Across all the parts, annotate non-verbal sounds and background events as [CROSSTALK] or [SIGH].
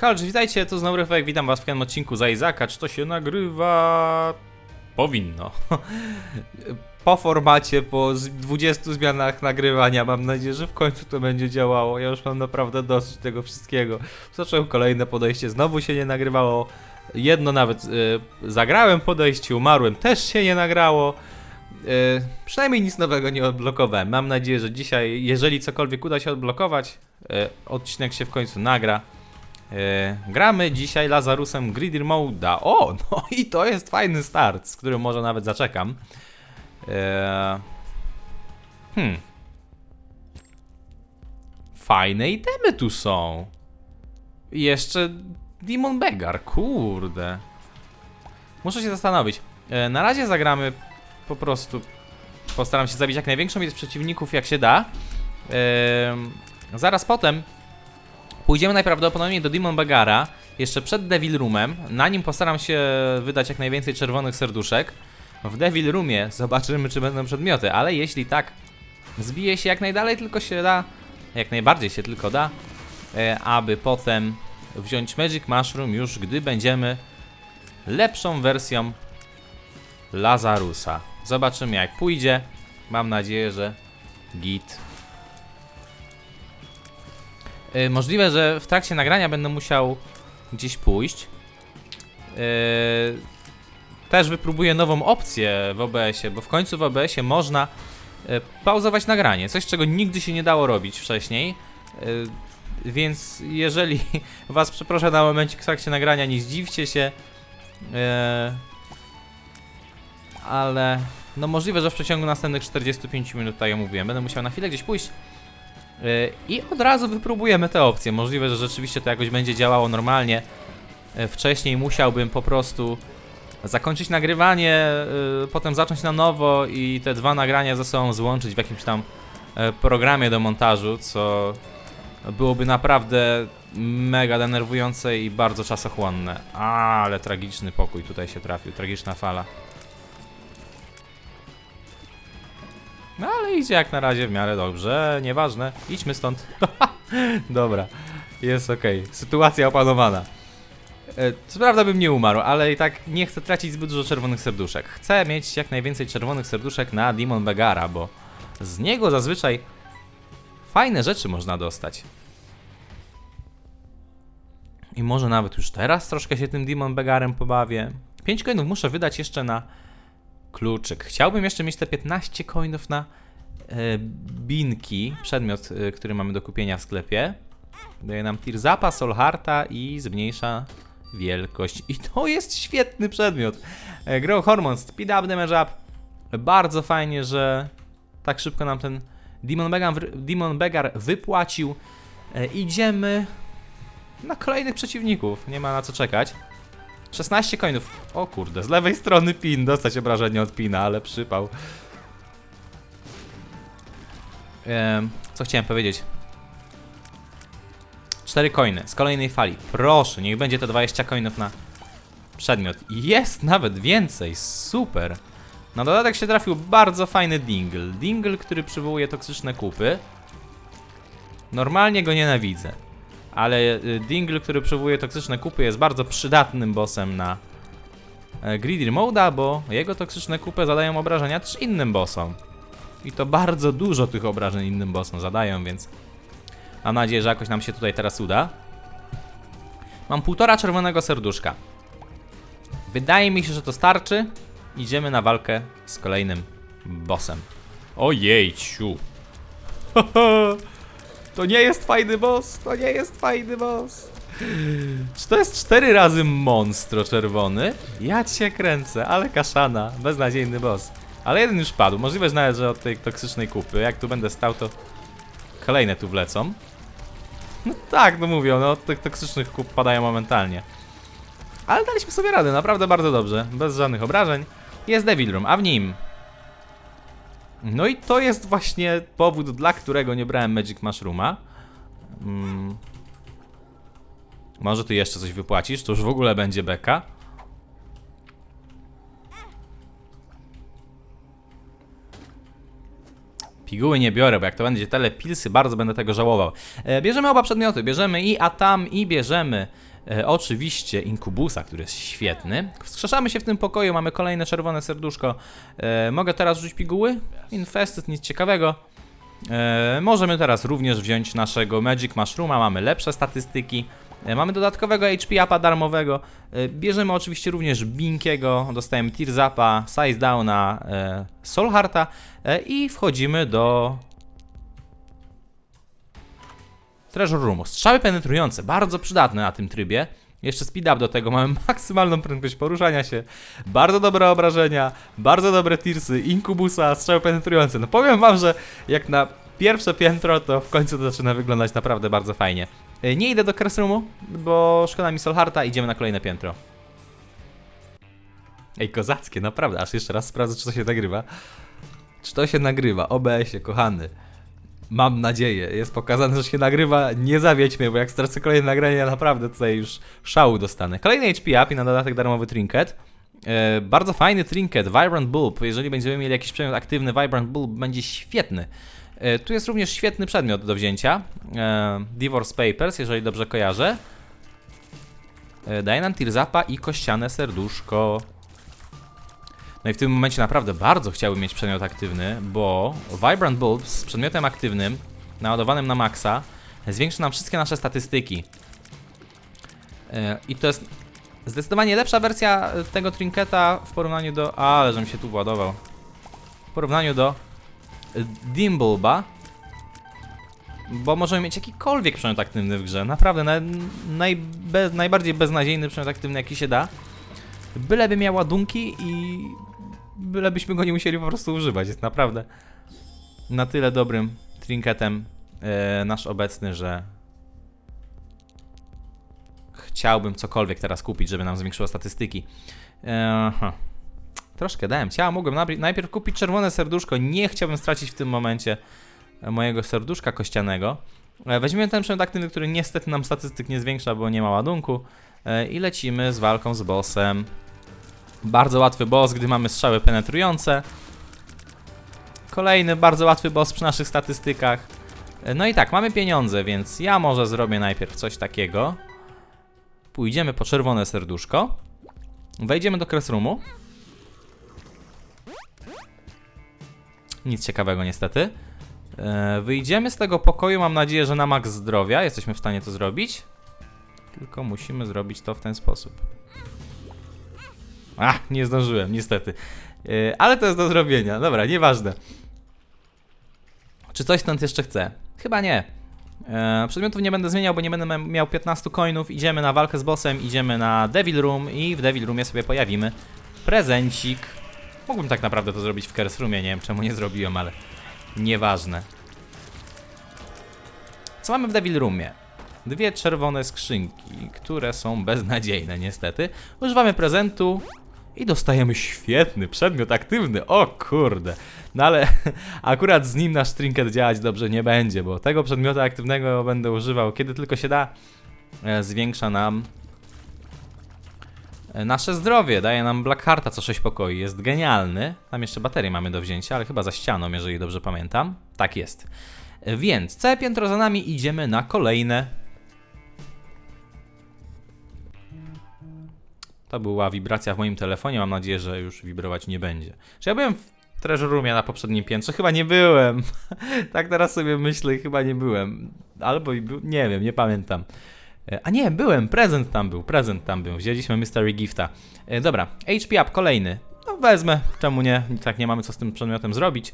Halcz, witajcie, tu znowu Rafał, witam was w tym odcinku za Izaka. Czy to się nagrywa? Powinno. [LAUGHS] Po formacie, po z- 20 zmianach nagrywania, mam nadzieję, że w końcu to będzie działało. Ja już mam naprawdę dosyć tego wszystkiego. Zacząłem kolejne podejście, znowu się nie nagrywało. Jedno nawet y, zagrałem podejście, umarłem, też się nie nagrało. Y, przynajmniej nic nowego nie odblokowałem. Mam nadzieję, że dzisiaj, jeżeli cokolwiek uda się odblokować, y, odcinek się w końcu nagra. E, gramy dzisiaj Lazarusem Gridir Moda. O, [LAUGHS] no i to jest fajny start, z którym może nawet zaczekam. E, hmm. Fajne itemy tu są. I jeszcze Demon Beggar, kurde. Muszę się zastanowić. E, na razie zagramy po prostu. Postaram się zabić jak największą ilość przeciwników, jak się da. Zaraz potem Pójdziemy najprawdopodobniej do Demon Bagara, jeszcze przed Devil Roomem. Na nim postaram się wydać jak najwięcej czerwonych serduszek. W Devil Roomie zobaczymy, czy będą przedmioty, ale jeśli tak, zbije się jak najdalej tylko się da, jak najbardziej się tylko da, e, aby potem wziąć Magic Mushroom już gdy będziemy lepszą wersją Lazarusa. Zobaczymy jak pójdzie. Mam nadzieję, że git. Y, Możliwe, że w trakcie nagrania będę musiał gdzieś pójść. Yy, Też wypróbuję nową opcję w OBS-ie, bo w końcu w OBS-ie można y, pauzować nagranie. Coś, czego nigdy się nie dało robić wcześniej. Yy, Więc jeżeli [LAUGHS] was przeproszę na momencie w trakcie nagrania, nie zdziwcie się. Yy, Ale no możliwe, że w przeciągu następnych 45 minut, tak jak mówiłem, będę musiał na chwilę gdzieś pójść. I od razu wypróbujemy te opcje. Możliwe, że rzeczywiście to jakoś będzie działało normalnie. Yy, Wcześniej musiałbym po prostu zakończyć nagrywanie, yy, potem zacząć na nowo i te dwa nagrania ze sobą złączyć w jakimś tam yy, programie do montażu, co byłoby naprawdę mega denerwujące i bardzo czasochłonne. A, ale tragiczny pokój tutaj się trafił, tragiczna fala. No ale idzie jak na razie w miarę dobrze, nieważne. Idźmy stąd. [LAUGHS] Dobra, jest okej. Sytuacja opanowana. E, Co prawda bym nie umarł, ale i tak nie chcę tracić zbyt dużo czerwonych serduszek. Chcę mieć jak najwięcej czerwonych serduszek na Demon Begara, bo z niego zazwyczaj fajne rzeczy można dostać. I może nawet już teraz troszkę się tym Demon Begarem pobawię. 5 coinów muszę wydać jeszcze na kluczyk. Chciałbym jeszcze mieć te 15 coinów na e, binki, przedmiot, e, który mamy do kupienia w sklepie. Daje nam Tirzapa, Solharta i zmniejsza wielkość. I to jest świetny przedmiot. E, Grow Hormones, Speed Up, Damage Up. Bardzo fajnie, że tak szybko nam ten Demon Begar, Demon wypłacił. E, idziemy na kolejnych przeciwników. Nie ma na co czekać. 16 coinów. O kurde, z lewej strony pin. Dostać obrażenie od pina, ale przypał. Em, co chciałem powiedzieć? 4 coiny z kolejnej fali. Proszę, niech będzie to 20 coinów na przedmiot. Jest nawet więcej, super. Na dodatek się trafił bardzo fajny dingle. Dingle, który przywołuje toksyczne kupy. Normalnie go nienawidzę. Ale y, Dingle, który przywołuje toksyczne kupy, jest bardzo przydatnym bossem na e, Greedy Moda, bo jego toksyczne kupy zadają obrażenia też innym bossom. I to bardzo dużo tych obrażeń innym bossom zadają, więc mam nadzieję, że jakoś nam się tutaj teraz uda. Mam półtora czerwonego serduszka. Wydaje mi się, że to starczy. Idziemy na walkę z kolejnym bossem. Ojejciu. [LAUGHS] To nie jest fajny boss, to nie jest fajny boss. Czy to jest cztery razy monstro czerwony? Ja cię kręcę, ale kaszana, beznadziejny boss. Ale jeden już padł, możliwe, że nawet, że od tej toksycznej kupy, jak tu będę stał, to kolejne tu wlecą. No tak, no mówię, no od tych toksycznych kup padają momentalnie. Ale daliśmy sobie radę, naprawdę bardzo dobrze, bez żadnych obrażeń. Jest Devil Room, a w nim no i to jest właśnie powód, dla którego nie brałem Magic Mushrooma. Mm. Może ty jeszcze coś wypłacisz, to już w ogóle będzie beka. Piguły nie biorę, bo jak to będzie tyle pilsy, bardzo będę tego żałował. E, bierzemy oba przedmioty, bierzemy i Atam, i bierzemy e, oczywiście Inkubusa, który jest świetny. Wskrzeszamy się w tym pokoju, mamy kolejne czerwone serduszko. E, mogę teraz rzucić piguły? Infested, nic ciekawego. E, możemy teraz również wziąć naszego Magic Mushrooma, mamy lepsze statystyki. E, mamy dodatkowego HP upa darmowego. E, bierzemy oczywiście również Binkiego, dostajemy Tear Zapa, Size Downa, e, Soul Hearta e, i wchodzimy do Treasure Roomu. Strzały penetrujące, bardzo przydatne na tym trybie. Jeszcze speed up do tego, mamy [LAUGHS] maksymalną prędkość poruszania się, bardzo dobre obrażenia, bardzo dobre tirsy, inkubusa, strzały penetrujące. No powiem wam, że jak na pierwsze piętro, to w końcu to zaczyna wyglądać naprawdę bardzo fajnie. E, Nie idę do Curse Roomu, bo szkoda mi Solharta, idziemy na kolejne piętro. Ej, kozackie, naprawdę, aż jeszcze raz sprawdzę, czy to się nagrywa. Czy to się nagrywa? OBS-ie, kochany. Mam nadzieję, jest pokazane, że się nagrywa. Nie zawiedź mnie, bo jak stracę kolejne nagranie, ja naprawdę tutaj już szału dostanę. Kolejny HP up i na dodatek darmowy trinket. E, bardzo fajny trinket, Vibrant Bulb. Jeżeli będziemy mieli jakiś przedmiot aktywny, Vibrant Bulb będzie świetny. E, tu jest również świetny przedmiot do wzięcia. E, Divorce Papers, jeżeli dobrze kojarzę. Daje nam Tirzapa i kościane serduszko. No i w tym momencie naprawdę bardzo chciałbym mieć przedmiot aktywny, bo Vibrant Bulb z przedmiotem aktywnym, naładowanym na maksa, zwiększy nam wszystkie nasze statystyki. E, I to jest zdecydowanie lepsza wersja e, tego trinketa w porównaniu do... Ale żebym się tu władował. W porównaniu do e, Dimbulba, bo możemy mieć jakikolwiek przedmiot aktywny w grze. Naprawdę, na, najbe, najbardziej beznadziejny przedmiot aktywny jaki się da. Byleby miał ładunki i bylebyśmy go nie musieli po prostu używać. Jest naprawdę na tyle dobrym trinketem e, nasz obecny, że chciałbym cokolwiek teraz kupić, żeby nam zwiększyło statystyki. E, aha. Troszkę dałem ciała, mogłem najpierw kupić czerwone serduszko, nie chciałbym stracić w tym momencie mojego serduszka kościanego. E, Weźmiemy ten przedmiot aktywny, który niestety nam statystyk nie zwiększa, bo nie ma ładunku. I lecimy z walką z bossem. Bardzo łatwy boss, gdy mamy strzały penetrujące. Kolejny bardzo łatwy boss przy naszych statystykach. E, No i tak, mamy pieniądze, więc ja może zrobię najpierw coś takiego. Pójdziemy po czerwone serduszko. Wejdziemy do Cressroomu. Nic ciekawego niestety. E, Wyjdziemy z tego pokoju, mam nadzieję, że na max zdrowia jesteśmy w stanie to zrobić. Tylko musimy zrobić to w ten sposób. A, nie zdążyłem, niestety. Yy, ale to jest do zrobienia. Dobra, nieważne. Czy coś stąd jeszcze chcę? Chyba nie. Yy, przedmiotów nie będę zmieniał, bo nie będę miał 15 coinów. Idziemy na walkę z bossem, idziemy na Devil Room i w Devil Roomie sobie pojawimy prezencik. Mógłbym tak naprawdę to zrobić w Curse Roomie, nie wiem czemu nie zrobiłem, ale nieważne. Co mamy w Devil Roomie? Dwie czerwone skrzynki, które są beznadziejne niestety. Używamy prezentu i dostajemy świetny przedmiot aktywny. O kurde. No ale [LAUGHS] akurat z nim nasz trinket działać dobrze nie będzie, bo tego przedmiotu aktywnego będę używał kiedy tylko się da. E, Zwiększa nam e, nasze zdrowie, daje nam Black Hearta co 6 pokoi, jest genialny. Tam jeszcze baterię mamy do wzięcia, ale chyba za ścianą, jeżeli dobrze pamiętam. Tak jest. E, Więc całe piętro za nami, idziemy na kolejne To była wibracja w moim telefonie, mam nadzieję, że już wibrować nie będzie. Czy ja byłem w Treasure Roomie na poprzednim piętrze? Chyba nie byłem. [LAUGHS] tak teraz sobie myślę chyba nie byłem. Albo i był, nie wiem, nie pamiętam. E, A nie, byłem, prezent tam był, prezent tam był. Wzięliśmy Mystery Gifta. E, Dobra, HP Up kolejny. No wezmę, czemu nie? Tak nie mamy co z tym przedmiotem zrobić.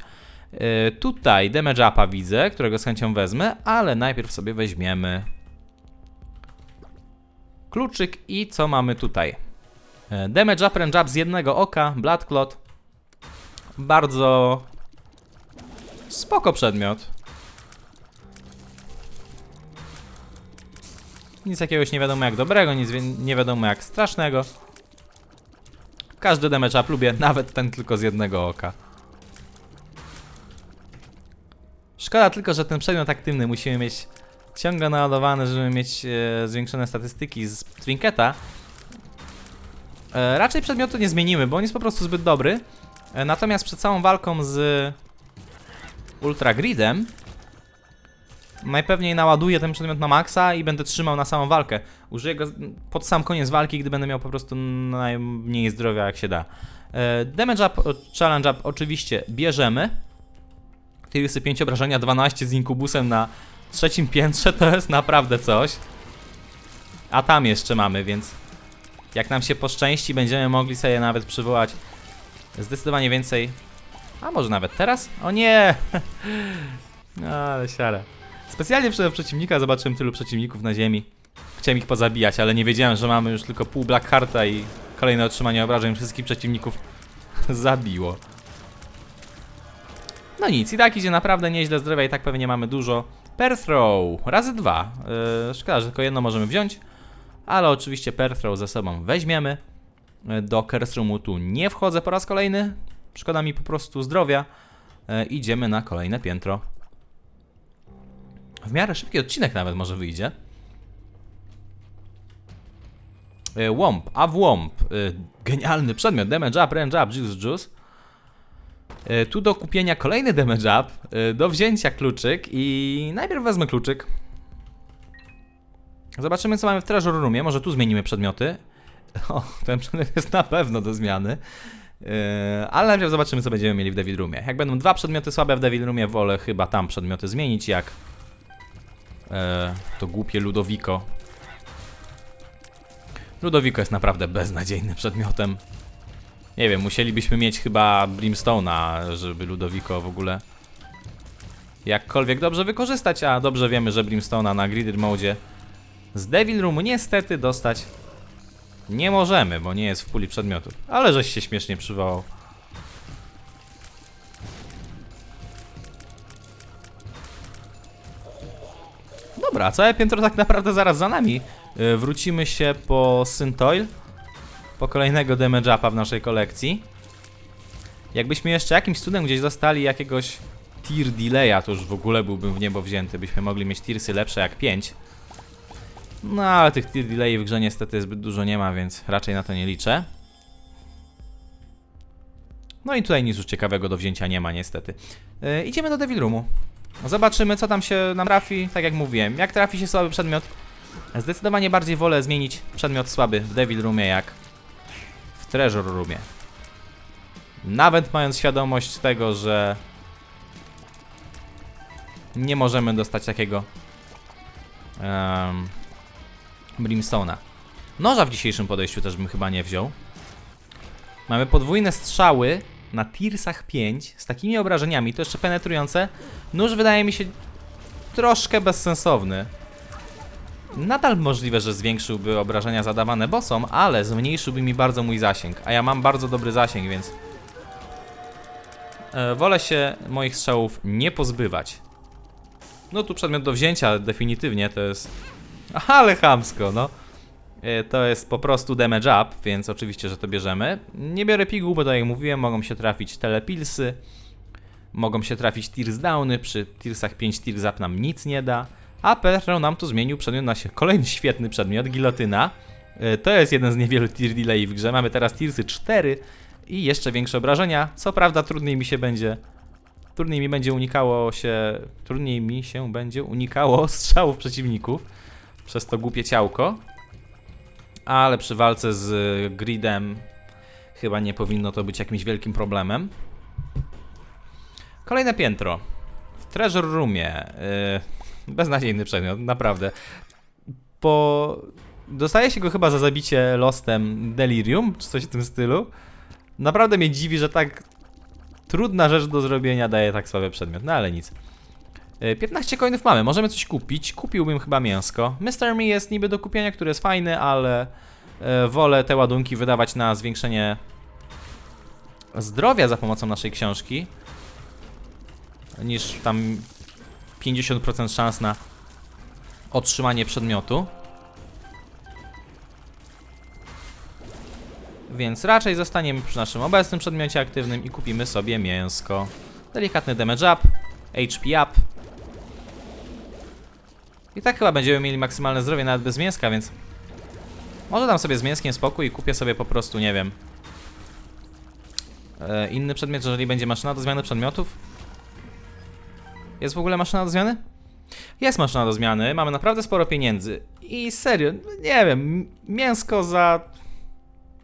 E, Tutaj Damage Upa widzę, którego z chęcią wezmę, ale najpierw sobie weźmiemy kluczyk i co mamy tutaj? E, Damage up and jab z jednego oka, Blood Clot. Bardzo spoko przedmiot. Nic jakiegoś nie wiadomo jak dobrego, nic nie wiadomo jak strasznego. Każdy damage up lubię, [LAUGHS] nawet ten tylko z jednego oka. Szkoda tylko, że ten przedmiot aktywny musimy mieć ciągle naładowany, żeby mieć e, zwiększone statystyki z trinketa. E, raczej przedmiotu nie zmienimy, bo on jest po prostu zbyt dobry. E, natomiast przed całą walką z Ultra Gridem, najpewniej naładuję ten przedmiot na maksa i będę trzymał na samą walkę. Użyję go pod sam koniec walki, gdy będę miał po prostu najmniej zdrowia jak się da. E, Damage up, challenge up oczywiście bierzemy. Tylusy 5 obrażenia, 12 z inkubusem na trzecim piętrze to jest naprawdę coś. A tam jeszcze mamy, więc jak nam się poszczęści, będziemy mogli sobie nawet przywołać zdecydowanie więcej. A może nawet teraz? O nie! [LAUGHS] Ale siara. Specjalnie w przeciwnika, zobaczyłem tylu przeciwników na ziemi. Chciałem ich pozabijać, ale nie wiedziałem, że mamy już tylko pół Black Hearta i kolejne otrzymanie obrażeń wszystkich przeciwników [LAUGHS] zabiło. No nic, i tak idzie naprawdę nieźle zdrowia i tak pewnie mamy dużo. Per throw, razy dwa. Yy, szkoda, że tylko jedno możemy wziąć, ale oczywiście per throw ze sobą weźmiemy. Do Curse Roomu tu nie wchodzę po raz kolejny. Szkoda mi po prostu zdrowia. Yy, idziemy na kolejne piętro. W miarę szybki odcinek nawet może wyjdzie. E, a w łomp. e, Genialny przedmiot. Damage up, range up, juice, juice. E, Tu do kupienia kolejny damage up. e, Do wzięcia kluczyk i najpierw wezmę kluczyk. Zobaczymy co mamy w treasure roomie. Może tu zmienimy przedmioty. [LAUGHS] O, ten przedmiot jest na pewno do zmiany. E, Ale najpierw zobaczymy co będziemy mieli w Devil Roomie. Jak będą dwa przedmioty słabe w Devil Roomie, wolę chyba tam przedmioty zmienić, jak e, to głupie Ludowiko. Ludowiko jest naprawdę beznadziejnym przedmiotem. Nie wiem, musielibyśmy mieć chyba Brimstone'a, żeby Ludowiko w ogóle jakkolwiek dobrze wykorzystać, a dobrze wiemy, że Brimstone'a na Gridded Mode z Devil Roomu niestety dostać nie możemy, bo nie jest w puli przedmiotów. Ale żeś się śmiesznie przywołał. Dobra, całe piętro tak naprawdę zaraz za nami. Yy, wrócimy się po Syntoil, po kolejnego damage upa w naszej kolekcji. Jakbyśmy jeszcze jakimś cudem gdzieś dostali jakiegoś tier delaya, to już w ogóle byłbym w niebo wzięty. Byśmy mogli mieć tiersy lepsze jak 5. No ale tych tier delay w grze niestety zbyt dużo nie ma, więc raczej na to nie liczę. No i tutaj nic już ciekawego do wzięcia nie ma niestety. Yy, idziemy do Devil Roomu. Zobaczymy, co tam się nam trafi. Tak jak mówiłem, jak trafi się słaby przedmiot, zdecydowanie bardziej wolę zmienić przedmiot słaby w Devil Roomie jak w Treasure Roomie. Nawet mając świadomość tego, że nie możemy dostać takiego um, Brimstone'a. Noża w dzisiejszym podejściu też bym chyba nie wziął. Mamy podwójne strzały na Tirsach 5 z takimi obrażeniami, to jeszcze penetrujące. Nóż wydaje mi się troszkę bezsensowny. Nadal możliwe, że zwiększyłby obrażenia zadawane bossom, ale zmniejszyłby mi bardzo mój zasięg. A ja mam bardzo dobry zasięg, więc e, wolę się moich strzałów nie pozbywać. No tu przedmiot do wzięcia definitywnie to jest... [LAUGHS] Ale chamsko, no. E, To jest po prostu damage up, więc oczywiście, że to bierzemy. Nie biorę piguł, bo tak jak mówiłem, mogą się trafić telepilsy, mogą się trafić tears downy, przy tearsach 5 tears up nam nic nie da, a Petro nam tu zmienił przedmiot na się kolejny świetny przedmiot, gilotyna. E, To jest jeden z niewielu tier delay w grze, mamy teraz tearsy 4 i jeszcze większe obrażenia, co prawda trudniej mi się będzie trudniej mi będzie unikało się trudniej mi się będzie unikało [LAUGHS] strzałów przeciwników przez to głupie ciałko ale przy walce z gridem chyba nie powinno to być jakimś wielkim problemem. Kolejne piętro. W Treasure Roomie. Yy, beznadziejny przedmiot, naprawdę. Po... Dostaje się go chyba za zabicie Lostem Delirium, czy coś w tym stylu. Naprawdę mnie dziwi, że tak trudna rzecz do zrobienia daje tak słaby przedmiot, no ale nic. Yy, 15 coinów mamy, możemy coś kupić. Kupiłbym chyba mięsko. Mr. Me jest niby do kupienia, który jest fajny, ale e, wolę te ładunki wydawać na zwiększenie zdrowia za pomocą naszej książki niż tam 50% szans na otrzymanie przedmiotu. Więc raczej zostaniemy przy naszym obecnym przedmiocie aktywnym i kupimy sobie mięsko. Delikatny damage up, HP up. I tak chyba będziemy mieli maksymalne zdrowie nawet bez mięska, więc może dam sobie z mięskiem spokój i kupię sobie po prostu, nie wiem, e, inny przedmiot, jeżeli będzie maszyna do zmiany przedmiotów. Jest w ogóle maszyna do zmiany? Jest maszyna do zmiany, mamy naprawdę sporo pieniędzy. I serio, nie wiem, mięsko za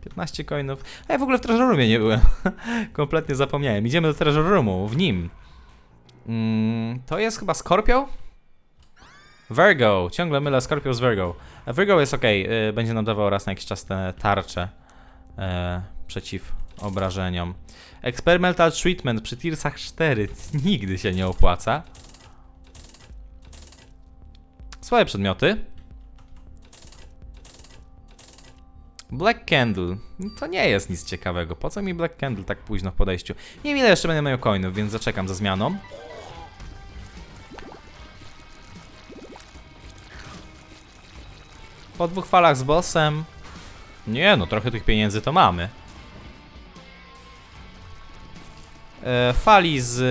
15 coinów. A ja w ogóle w Treasure Roomie nie byłem. [LAUGHS] Kompletnie zapomniałem. Idziemy do Treasure Roomu, w nim. Mm, to jest chyba Scorpio? Virgo, ciągle mylę Scorpio z Virgo. Virgo jest ok, będzie nam dawał raz na jakiś czas te tarcze e, przeciw obrażeniom. Experimental Treatment przy Tearsach 4 [LAUGHS] nigdy się nie opłaca. Swoje przedmioty. Black Candle. To nie jest nic ciekawego. Po co mi Black Candle tak późno w podejściu? Nie wiem jeszcze będę miał coinów, więc zaczekam za zmianą. Po dwóch falach z bossem. Nie no, trochę tych pieniędzy to mamy. E, fali z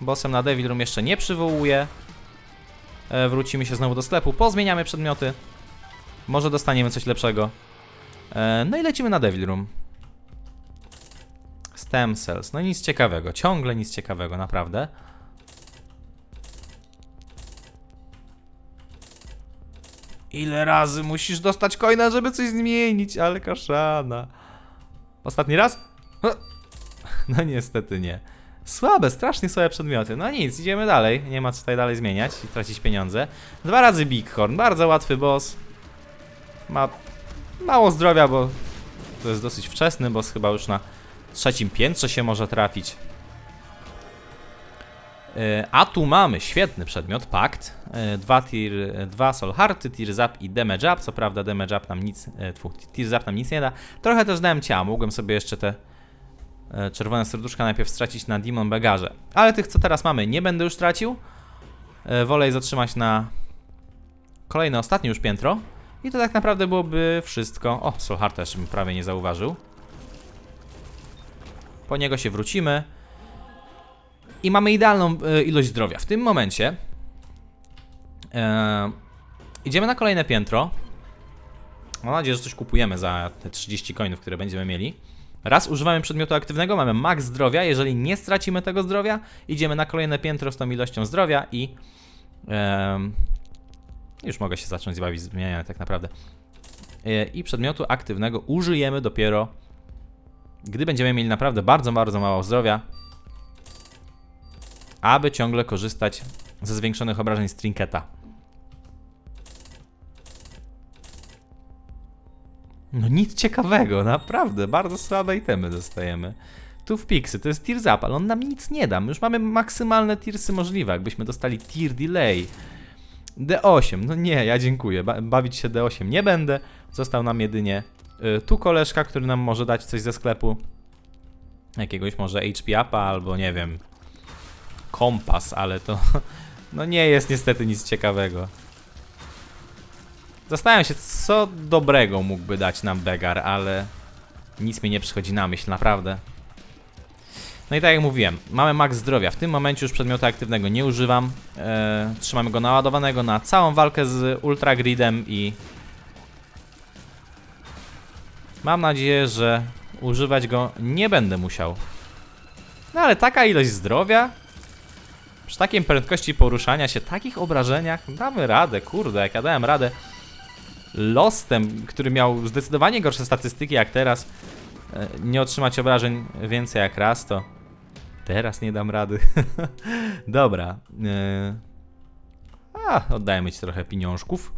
bossem na Devil Room jeszcze nie przywołuję. E, wrócimy się znowu do sklepu, pozmieniamy przedmioty. Może dostaniemy coś lepszego. E, no i lecimy na Devil Room. Stem Cells. No nic ciekawego. Ciągle nic ciekawego, naprawdę. Ile razy musisz dostać coina, żeby coś zmienić, ale kaszana. Ostatni raz? No niestety nie. Słabe, strasznie słabe przedmioty. No nic, idziemy dalej. Nie ma co tutaj dalej zmieniać i tracić pieniądze. Dwa razy Bighorn, bardzo łatwy boss. Ma mało zdrowia, bo to jest dosyć wczesny boss, chyba już na trzecim piętrze się może trafić. E, A tu mamy świetny przedmiot, pakt. E, Dwa, tier, e, dwa soul hearty, tear zap i damage up. Co prawda damage up nam nic, tfu, tear zap nam nic nie da. Trochę też dałem ciała, mogłem sobie jeszcze te czerwone serduszka najpierw stracić na Demon Begarze. Ale tych, co teraz mamy, nie będę już tracił. Wolę je zatrzymać na kolejne, ostatnie już piętro. I to tak naprawdę byłoby wszystko. O, Soul Heart też bym prawie nie zauważył. Po niego się wrócimy. I mamy idealną e, ilość zdrowia. W tym momencie e, idziemy na kolejne piętro. Mam nadzieję, że coś kupujemy za te 30 coinów, które będziemy mieli. Raz używamy przedmiotu aktywnego, mamy max zdrowia. Jeżeli nie stracimy tego zdrowia, idziemy na kolejne piętro z tą ilością zdrowia i em, już mogę się zacząć bawić z zmieniania tak naprawdę. E, I przedmiotu aktywnego użyjemy dopiero, gdy będziemy mieli naprawdę bardzo, bardzo mało zdrowia, aby ciągle korzystać ze zwiększonych obrażeń z trinketa. No nic ciekawego, naprawdę, bardzo słabe itemy dostajemy. Tu w Pixy, to jest tier zap, ale on nam nic nie da. My już mamy maksymalne tiersy możliwe, jakbyśmy dostali tier delay. D8, no nie, ja dziękuję, ba bawić się D8 nie będę. Został nam jedynie y, tu koleżka, który nam może dać coś ze sklepu. Jakiegoś może HP upa albo nie wiem, kompas, ale to [LAUGHS] no nie jest niestety nic ciekawego. Zastanawiam się, co dobrego mógłby dać nam Begar, ale nic mi nie przychodzi na myśl, naprawdę. No i tak jak mówiłem, mamy max zdrowia. W tym momencie już przedmiotu aktywnego nie używam. E, trzymamy go naładowanego na całą walkę z Ultra Gridem i mam nadzieję, że używać go nie będę musiał. No ale taka ilość zdrowia przy takiej prędkości poruszania się, takich obrażeniach damy radę, kurde, jak ja dałem radę Lostem, który miał zdecydowanie gorsze statystyki jak teraz, e, nie otrzymać obrażeń więcej jak raz, to teraz nie dam rady. [LAUGHS] Dobra. e, A, oddajmy ci trochę pieniążków.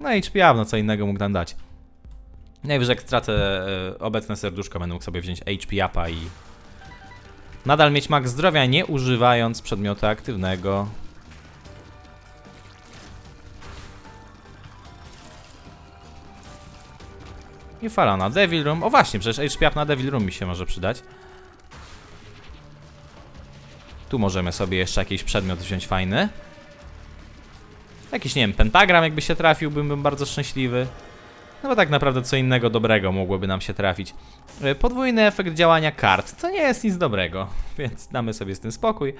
No HP up, no co innego mógł nam dać. Najwyżej jak stracę e, obecne serduszko, będę mógł sobie wziąć HP upa i nadal mieć max zdrowia, nie używając przedmiotu aktywnego. I fala na Devil Room. O właśnie, przecież HP na Devil Room mi się może przydać. Tu możemy sobie jeszcze jakiś przedmiot wziąć fajny. Jakiś, nie wiem, pentagram jakby się trafił, byłbym bardzo szczęśliwy. No bo tak naprawdę co innego dobrego mogłoby nam się trafić. E, Podwójny efekt działania kart. To nie jest nic dobrego, [LAUGHS] więc damy sobie z tym spokój.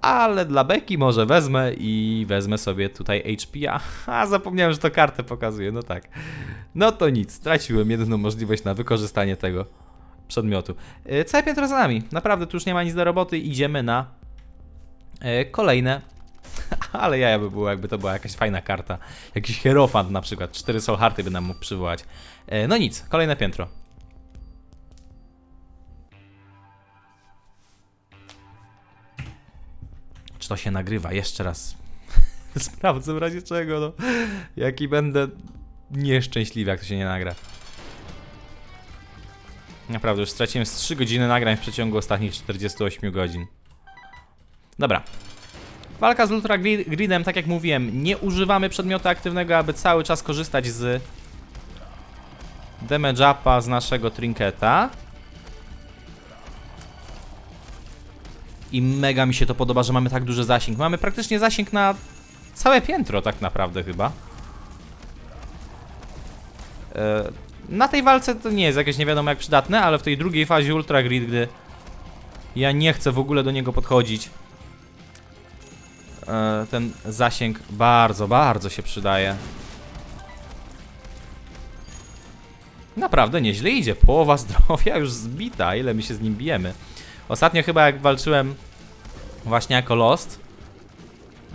Ale dla beki może wezmę i wezmę sobie tutaj HP. [LAUGHS] A zapomniałem, że to kartę pokazuje. No tak. No to nic, straciłem jedyną możliwość na wykorzystanie tego przedmiotu. E, Całe piętro za nami. Naprawdę tu już nie ma nic do roboty. Idziemy na E, kolejne. [LAUGHS] Ale ja by było, jakby to była jakaś fajna karta. Jakiś hierofant na przykład. Cztery soul hearty by nam mógł przywołać. E, no nic, kolejne piętro. Czy to się nagrywa? Jeszcze raz. [LAUGHS] Sprawdzę w razie czego, no. Jaki będę nieszczęśliwy, jak to się nie nagra. Naprawdę, już straciłem z 3 godziny nagrań w przeciągu ostatnich 48 godzin. Dobra. Walka z Ultra Grid- Gridem, tak jak mówiłem, nie używamy przedmiotu aktywnego, aby cały czas korzystać z damage upa z naszego trinketa. I mega mi się to podoba, że mamy tak duży zasięg. Mamy praktycznie zasięg na całe piętro tak naprawdę chyba. E, na tej walce to nie jest jakieś nie wiadomo jak przydatne, ale w tej drugiej fazie Ultra Grid, gdy ja nie chcę w ogóle do niego podchodzić, ten zasięg bardzo, bardzo się przydaje. Naprawdę nieźle idzie. Połowa [LAUGHS] zdrowia już zbita, ile my się z nim bijemy. Ostatnio chyba jak walczyłem właśnie jako Lost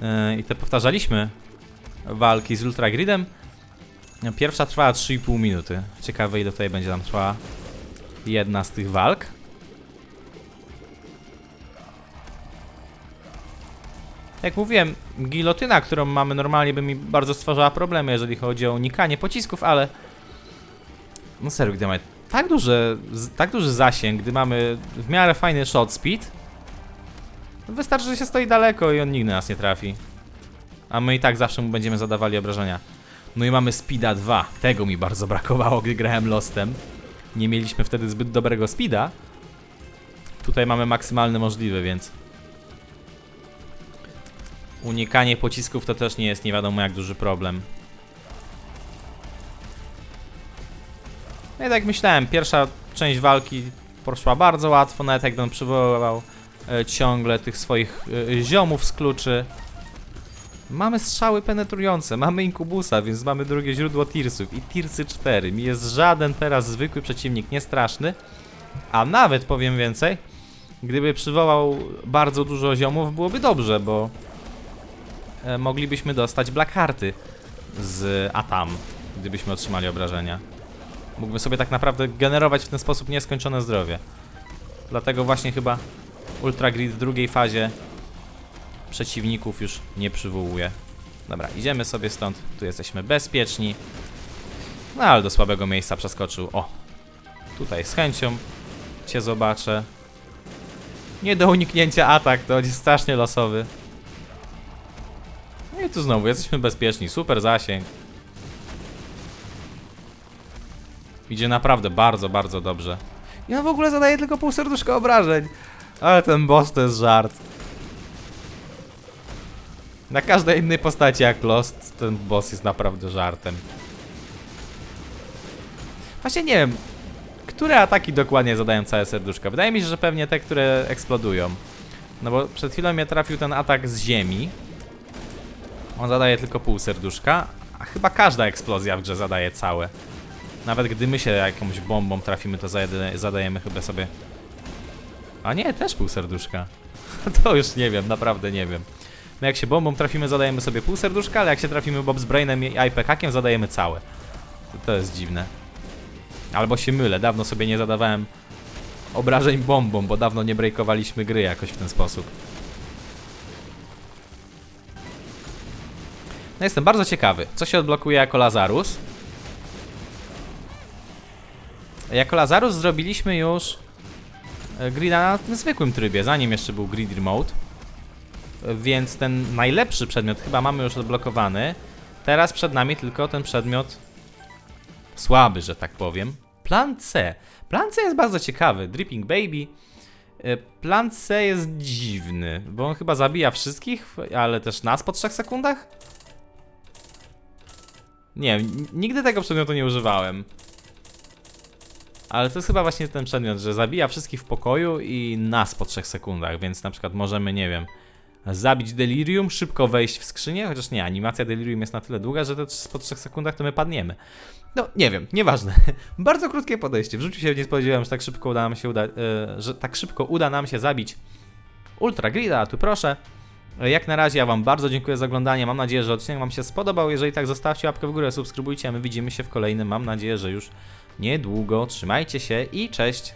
yy, i te powtarzaliśmy walki z Ultra Gridem, pierwsza trwała 3,5 minuty. Ciekawe ile tutaj będzie nam trwała jedna z tych walk. Jak mówiłem, gilotyna, którą mamy normalnie by mi bardzo stwarzała problemy, jeżeli chodzi o unikanie pocisków, ale no serio, gdy mamy tak duży, z- tak duży zasięg, gdy mamy w miarę fajny shot speed, wystarczy, że się stoi daleko i on nigdy nas nie trafi. A my i tak zawsze mu będziemy zadawali obrażenia. No i mamy speeda 2. Tego mi bardzo brakowało, gdy grałem Lostem. Nie mieliśmy wtedy zbyt dobrego speeda. Tutaj mamy maksymalny możliwy, więc... Unikanie pocisków to też nie jest nie wiadomo jak duży problem. No i tak myślałem, pierwsza część walki poszła bardzo łatwo, nawet jak on przywoływał e, ciągle tych swoich e, ziomów z kluczy. Mamy strzały penetrujące, mamy inkubusa, więc mamy drugie źródło tirsów i tirsy 4. Mi jest żaden teraz zwykły przeciwnik, nie straszny. A nawet powiem więcej, gdyby przywołał bardzo dużo ziomów, byłoby dobrze, bo moglibyśmy dostać black hearty z Atam, gdybyśmy otrzymali obrażenia. Mógłby sobie tak naprawdę generować w ten sposób nieskończone zdrowie. Dlatego właśnie chyba Ultra Grid w drugiej fazie przeciwników już nie przywołuje. Dobra, idziemy sobie stąd. Tu jesteśmy bezpieczni. No ale do słabego miejsca przeskoczył. O! Tutaj z chęcią cię zobaczę. Nie do uniknięcia atak, to jest strasznie losowy. No i tu znowu jesteśmy bezpieczni. Super zasięg. Idzie naprawdę bardzo, bardzo dobrze. Ja w ogóle zadaję tylko pół serduszka obrażeń. Ale ten boss to jest żart. Na każdej innej postaci jak Lost, ten boss jest naprawdę żartem. Właśnie nie wiem, które ataki dokładnie zadają całe serduszka. Wydaje mi się, że pewnie te, które eksplodują. No bo przed chwilą mnie trafił ten atak z ziemi. On zadaje tylko pół serduszka, a chyba każda eksplozja w grze zadaje całe. Nawet gdy my się jakąś bombą trafimy, to zadaje- zadajemy chyba sobie... A nie, też pół serduszka. [LAUGHS] to już nie wiem, naprawdę nie wiem. No jak się bombą trafimy, zadajemy sobie pół serduszka, ale jak się trafimy Bob z Brainem i IPK-kiem, zadajemy całe. To, to jest dziwne. Albo się mylę, dawno sobie nie zadawałem obrażeń bombą, bo dawno nie breakowaliśmy gry jakoś w ten sposób. No jestem bardzo ciekawy, co się odblokuje jako Lazarus. Jako Lazarus zrobiliśmy już e, grida na tym zwykłym trybie, zanim jeszcze był grid remote. Więc ten najlepszy przedmiot chyba mamy już odblokowany. Teraz przed nami tylko ten przedmiot słaby, że tak powiem. Plan C. Plan C jest bardzo ciekawy. Dripping Baby. E, Plan C jest dziwny, bo on chyba zabija wszystkich, ale też nas po 3 sekundach? Nie, nigdy tego przedmiotu nie używałem. Ale to jest chyba właśnie ten przedmiot, że zabija wszystkich w pokoju i nas po 3 sekundach, więc na przykład możemy, nie wiem, zabić Delirium, szybko wejść w skrzynię, chociaż nie, animacja Delirium jest na tyle długa, że to po 3 sekundach to my padniemy. No, nie wiem, nieważne. [LAUGHS] Bardzo krótkie podejście. W się nie spodziewałem, że tak szybko uda nam się uda, e, że tak szybko uda nam się zabić Ultra Grida, tu proszę. Jak na razie ja Wam bardzo dziękuję za oglądanie. Mam nadzieję, że odcinek Wam się spodobał. Jeżeli tak, zostawcie łapkę w górę, subskrybujcie, a my widzimy się w kolejnym. Mam nadzieję, że już niedługo. Trzymajcie się i cześć!